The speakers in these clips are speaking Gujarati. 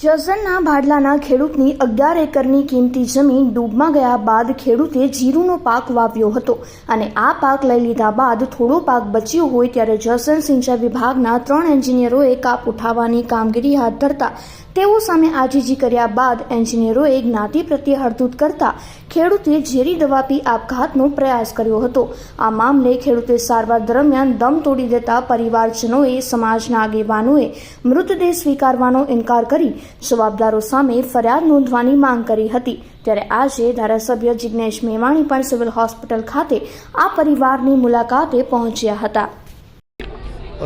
જસદણના ભાડલાના ખેડૂતની અગિયાર એકરની કિંમતી જમીન ડૂબમાં ગયા બાદ ખેડૂતે જીરુનો પાક વાવ્યો હતો અને આ પાક લઈ લીધા બાદ થોડો પાક બચ્યો હોય ત્યારે જસન સિંચાઈ વિભાગના ત્રણ એન્જિનિયરોએ કાપ ઉઠાવવાની કામગીરી હાથ ધરતા તેઓ સામે આજીજી કર્યા બાદ એન્જિનિયરોએ જ્ઞાતિ પ્રત્યે હળદૂત કરતા ખેડૂતે ઝેરી દવા પી આપઘાતનો પ્રયાસ કર્યો હતો. આ મામલે ખેડૂતે સારવાર દરમિયાન દમ તોડી દેતા પરિવારજનોએ, સમાજના આગેવાનોએ મૃતદેહ સ્વીકારવાનો ઇનકાર કરી જવાબદારો સામે ફરિયાદ નોંધવાની માંગ કરી હતી. ત્યારે આજે ધારાસભ્ય જિજ્ઞેશ મેવાણી પણ સિવિલ હોસ્પિટલ ખાતે આ પરિવારની મુલાકાતે પહોંચ્યા હતા.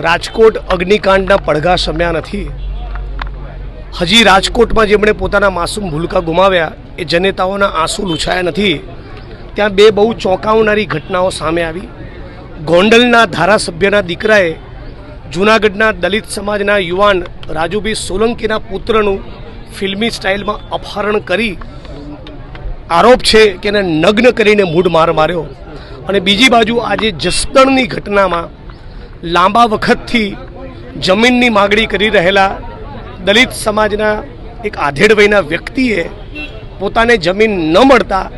રાજકોટ અગ્નિકાંડના પડઘા સમ્યા નથી. હજી રાજકોટમાં જેમણે પોતાના માસૂમ ભૂલકા ગુમાવ્યા, એ જનેતાઓના આંસુ લૂછાયા નથી. ત્યાં બે બહુ ચોંકાવનારી ઘટનાઓ સામે આવી. ગોંડલના ધારાસભ્યના દીકરાએ જૂનાગઢના દલિત સમાજના યુવાન રાજુભાઈ સોલંકીના પુત્રનું ફિલ્મી સ્ટાઇલમાં અપહરણ કરી આરોપ છે કે એને નગ્ન કરીને મૂઢ માર માર્યો. અને બીજી બાજુ આજે જસદણની ઘટનામાં લાંબા વખતથી જમીનની માગણી કરી રહેલા દલિત સમાજના એક આધેડ વયના વ્યક્તિએ પોતાને જમીન ન મળતા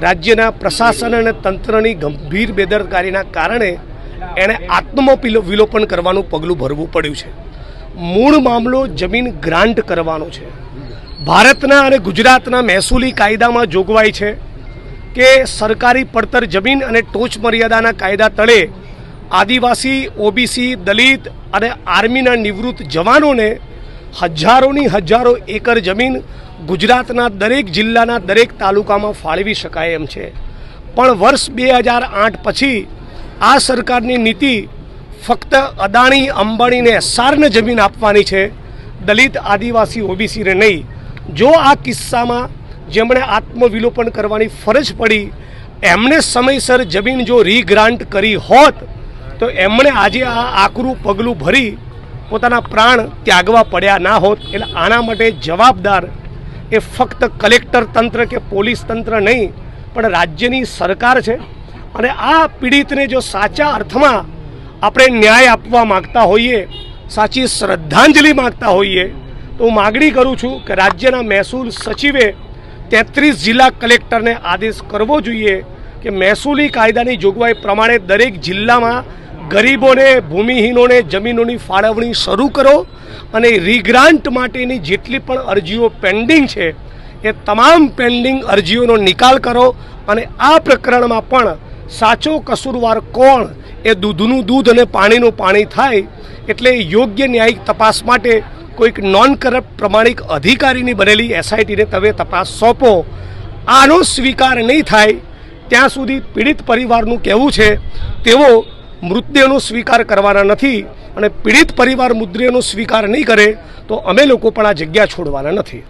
રાજ્યના પ્રશાસન અને તંત્રની ગંભીર બેદરકારીના કારણે એણે આત્મપિલો વિલોપન કરવાનું પગલું ભરવું પડ્યું છે. મૂળ મામલો જમીન ગ્રાન્ટ કરવાનો છે. ભારતના અને ગુજરાતના મહેસૂલી કાયદામાં જોગવાઈ છે કે સરકારી પડતર જમીન અને ટોચ મર્યાદાના કાયદા તળે આદિવાસી, ઓબીસી, દલિત અને આર્મીના નિવૃત્ત જવાનોને હજારોની હજારો એકર જમીન ગુજરાતના દરેક જિલ્લાના દરેક તાલુકામાં ફાળવી શકાય એમ છે. પણ વર્ષ બે હજાર આઠ પછી આ સરકારની નીતિ ફક્ત અદાણી, અંબાણીને એસઆરને જમીન આપવાની છે. દલિત, આદિવાસી, ઓબીસીને નહીં. જો આ કિસ્સામાં જેમણે આત્મવિલોપન કરવાની ફરજ પડી એમણે સમયસર જમીન જો રીગ્રાન્ટ કરી હોત, તો એમણે આજે આ આકરું પગલું ભરી પોતાના પ્રાણ ત્યાગવા પડ્યા ના હોત, એટલે આના માટે જવાબદાર એ ફક્ત કલેક્ટર તંત્ર કે પોલીસ તંત્ર નહીં, પણ રાજ્યની સરકાર છે. અને આ પીડિતને જો સાચા અર્થમાં આપણે ન્યાય આપવા માગતા હોઈએ, સાચી શ્રદ્ધાંજલિ માગતા હોઈએ, તો હું માગણી કરું છું કે રાજ્યના મહેસૂલ સચિવે તેત્રીસ જિલ્લા કલેક્ટરને આદેશ કરવો જોઈએ કે મહેસૂલી કાયદાની જોગવાઈ પ્રમાણે દરેક જિલ્લામાં ગરીબોને, ભૂમિહીનોને જમીનોની ફાળવણી શરૂ કરો અને રીગ્રાન્ટ માટેની જેટલી પણ અરજીઓ પેન્ડિંગ છે, એ તમામ પેન્ડિંગ અરજીઓનો નિકાલ કરો અને આ પ્રકરણમાં પણ સાચો કસૂરવાર કોણ એ દૂધનું દૂધ અને પાણીનું પાણી થાય એટલે યોગ્ય ન્યાયિક તપાસ માટે કોઈક નોન કરપ્ટ પ્રમાણિક અધિકારીની બનેલી એસઆઈટીને તમે તપાસ સોંપો. આનો સ્વીકાર નહીં થાય, ત્યાં સુધી પીડિત પરિવારનું કહેવું છે, તેઓ મૃતદેહનો સ્વીકાર કરવાના નથી અને પીડિત પરિવાર મૃતદેહનો સ્વીકાર નહીં કરે, તો અમે લોકો પણ આ જગ્યા છોડવાના નથી.